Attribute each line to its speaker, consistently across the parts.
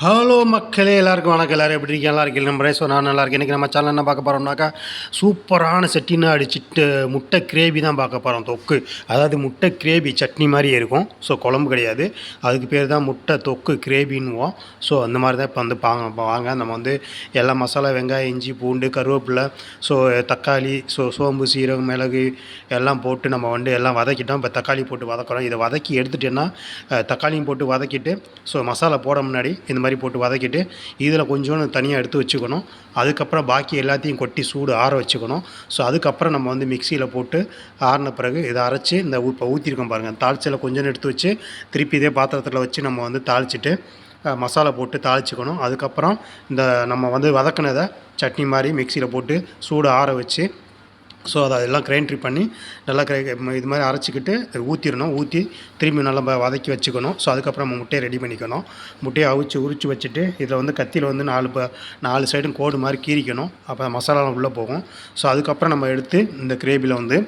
Speaker 1: Hello மக்களே எல்லாருக்கும் வணக்கம். எல்லோரும் எப்படி இருக்கீங்க? நல்லா இருக்கீங்க நம்ம ஸோ நான் நல்லா இருக்கேன். இன்றைக்கி நம்ம சேனல் என்ன பார்க்க போகிறோம்னாக்கா சூப்பரான செட்டினா அடிச்சுட்டு முட்டை கிரேவி தான் பார்க்க போகிறோம் தொக்கு. அதாவது முட்டை கிரேவி சட்னி மாதிரி இருக்கும். ஸோ குழம்பு கிடையாது. அதுக்கு பேர் தான் முட்டை தொக்கு கிரேவின்னுவோம். ஸோ அந்த மாதிரி தான் இப்போ வந்து பாங்க வாங்க. நம்ம வந்து எல்லா மசாலா வெங்காயம் இஞ்சி பூண்டு கருவேப்பிலை ஸோ தக்காளி ஸோ சோம்பு சீரகம் மிளகு எல்லாம் போட்டு நம்ம வந்து எல்லாம் வதக்கிட்டோம். இப்போ தக்காளி போட்டு வதக்குறோம். இதை வதக்கி எடுத்துட்டேன்னா தக்காளியும் போட்டு வதக்கிட்டு ஸோ மசாலா போட முன்னாடி இந்த மாதிரி போட்டு வதக்கிட்டு இதில் கொஞ்சோண்டு தனியாக எடுத்து வச்சுக்கணும். அதுக்கப்புறம் பாக்கி எல்லாத்தையும் கொட்டி சூடு ஆற வச்சுக்கணும். ஸோ அதுக்கப்புறம் நம்ம வந்து மிக்சியில் போட்டு ஆறின பிறகு இதை அரைச்சி இந்த இப்போ ஊற்றிருக்கோம் பாருங்கள் தாளிச்சியில் கொஞ்சோண்டு எடுத்து வச்சு திருப்பி இதே பாத்திரத்தில் வச்சு நம்ம வந்து தாளிச்சிட்டு மசாலா போட்டு தாளிச்சிக்கணும். அதுக்கப்புறம் இந்த நம்ம வந்து வதக்குனதை சட்னி மாதிரி மிக்சியில் போட்டு சூடு ஆற வச்சு ஸோ அதை அதெல்லாம் கிரைண்ட்ரி பண்ணி நல்லா கிரை இது மாதிரி அரைச்சிக்கிட்டு ஊற்றிடணும் ஊற்றி திரும்பி நல்லா வதக்கி வச்சுக்கணும். ஸோ அதுக்கப்புறம் நம்ம முட்டையை ரெடி பண்ணிக்கணும். முட்டையை அவிச்சு உரிச்சு வச்சுட்டு இதில் வந்து கத்தியில் வந்து நாலு ப நாலு சைடும் கோடு மாதிரி கீறிக்கணும். அப்போ மசாலாலாம் உள்ளே போகும். ஸோ அதுக்கப்புறம் நம்ம எடுத்து இந்த கிரேவியில் வந்து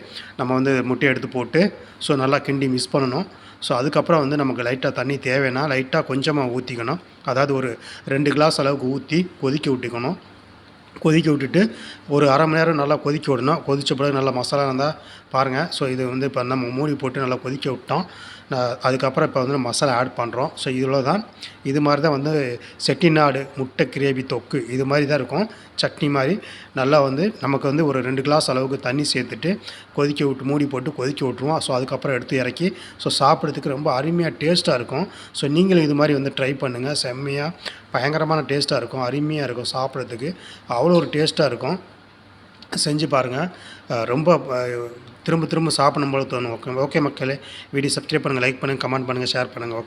Speaker 1: நம்ம வந்து முட்டையை எடுத்து போட்டு ஸோ நல்லா கிண்டி மிஸ் பண்ணணும். ஸோ அதுக்கப்புறம் வந்து நமக்கு லைட்டாக தண்ணி தேவைன்னா லைட்டாக கொஞ்சமாக ஊற்றிக்கணும் அதாவது ஒரு ரெண்டு கிளாஸ் அளவுக்கு ஊற்றி கொதிக்க விட்டுக்கணும். கொதிக்க விட்டுட்டு ஒரு அரை மணி நேரம் நல்லா கொதிக்க விடணும். கொதித்த பிறகு நல்லா மசாலா இருந்தால் பாருங்கள் ஸோ இது வந்து இப்போ நம்ம மூடி போட்டு நல்லா கொதிக்க விட்டோம். நான் அதுக்கப்புறம் இப்போ வந்து மசாலா ஆட் பண்ணுறோம் ஸோ இதில் தான் இது மாதிரி தான் வந்து செட்டிநாடு முட்டை கிரேவி தொக்கு இது மாதிரி தான் இருக்கும். சட்னி மாதிரி நல்லா வந்து நமக்கு வந்து ஒரு ரெண்டு கிளாஸ் அளவுக்கு தண்ணி சேர்த்துட்டு கொதிக்க விட்டு மூடி போட்டு கொதிக்க விட்ருவோம் ஸோ அதுக்கப்புறம் எடுத்து இறக்கி ஸோ சாப்பிட்றதுக்கு ரொம்ப அருமையாக டேஸ்ட்டாக இருக்கும். ஸோ நீங்களும் இது மாதிரி வந்து ட்ரை பண்ணுங்கள் செம்மையாக பயங்கரமான டேஸ்ட்டாக இருக்கும் அருமையாக இருக்கும் சாப்பிட்றதுக்கு. அவ்வளோ ஒரு டேஸ்ட்டாக இருக்கும். செஞ்சு பாருங்கள் ரொம்ப திரும்ப திரும்ப சாப்பிடும் போது தோணும். ஓகே ஓகே மக்களே. வீடியோ சப்ஸ்கிரைப் பண்ணுங்கள் லைக் பண்ணுங்கள் கமெண்ட் பண்ணுங்கள் ஷேர் பண்ணுங்கள் ஓகே.